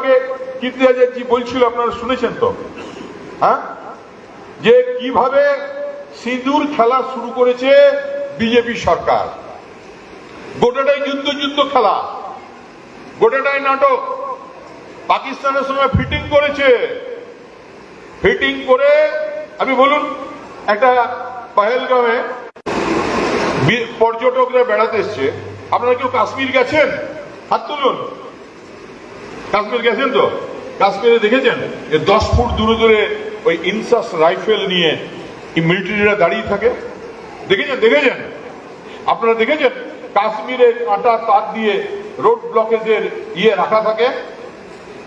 আগে কীর্তি আজাদজি বলছিল, আপনারা শুনেছেন তো? হ্যাঁ? যে কীভাবে সিঁদুর খেলা শুরু করেছে বিজেপি সরকার। গোটাটাই যুদ্ধ যুদ্ধ খেলা। গোটাটাই নাটক। পাকিস্তানের সঙ্গে ফিটিং করেছে। ফিটিং করে আমি বলুন, একটা পাহেলগামে পর্যটকরা বেড়াতে এসছে। আপনারা কেউ কাশ্মীর গেছেন? হাত তুলুন। কাশ্মীর গেছেন তো? কাশ্মীরে দেখেছেন? যে দশ ফুট দূরে দূরে ওই ইনসাস রাইফেল নিয়ে মিলিটারিরা দাঁড়িয়ে থাকে? দেখেছেন? দেখেছেন? আপনারা দেখেছেন? কাশ্মীরে কাঁটা তার দিয়ে রোড ব্লকেজের ইয়ে রাখা থাকে?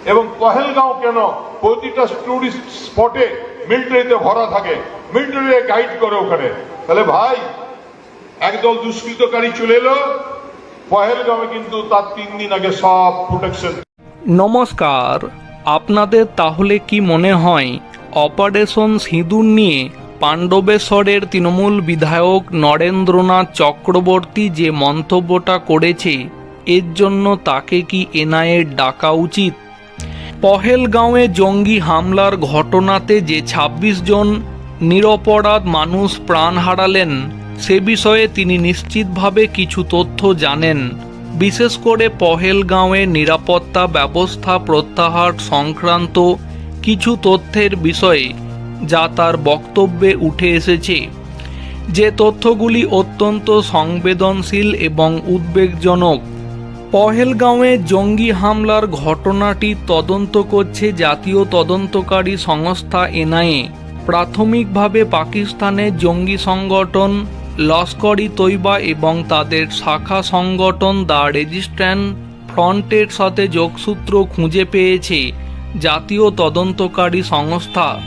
এবং পহেলগাঁও কেন প্রতিটা টুরিস্ট স্পটে মিলিটারিতে ভরা থাকে? মিলিটারি গাইড করে ওখানে। তাহলে ভাই, একদল দুষ্কৃতকারী চলে এলো। পহেলগাঁওয়ে কিন্তু তার তিন দিন আগে সব প্রোটেকশন নমস্কার। আপনাদের তাহলে কি মনে হয়, অপারেশন সিঁদুর নিয়ে পাণ্ডবেশ্বরের তৃণমূল বিধায়ক নরেন্দ্রনাথ চক্রবর্তী যে মন্তব্যটা করেছে, এর জন্য তাকে কি এনআইএর ডাকা উচিত? পহেলগাঁওয়ে জঙ্গি হামলার ঘটনাতে যে ২৬ জন নিরপরাধ মানুষ প্রাণ হারালেন, সে বিষয়ে তিনি নিশ্চিতভাবে কিছু তথ্য জানেন। বিশেষ করে পহেলগাঁওয়ে নিরাপত্তা ব্যবস্থা প্রত্যাহার সংক্রান্ত কিছু তথ্যের বিষয়ে যা তার বক্তব্যে উঠে এসেছে। যে তথ্যগুলি অত্যন্ত সংবেদনশীল এবং উদ্বেগজনক। পহেলগাঁওয়ে জঙ্গি হামলার ঘটনাটি তদন্ত করছে জাতীয় তদন্তকারী সংস্থা এনআইএ। প্রাথমিকভাবে পাকিস্তানের জঙ্গি সংগঠন লস্কর তৈবা এবং তাদের শাখা সংগঠন দ্য রেজিস্ট্যান্ট ফ্রন্টের সাথে যোগসূত্র খুঁজে পেয়েছে জাতীয় তদন্তকারী সংস্থা।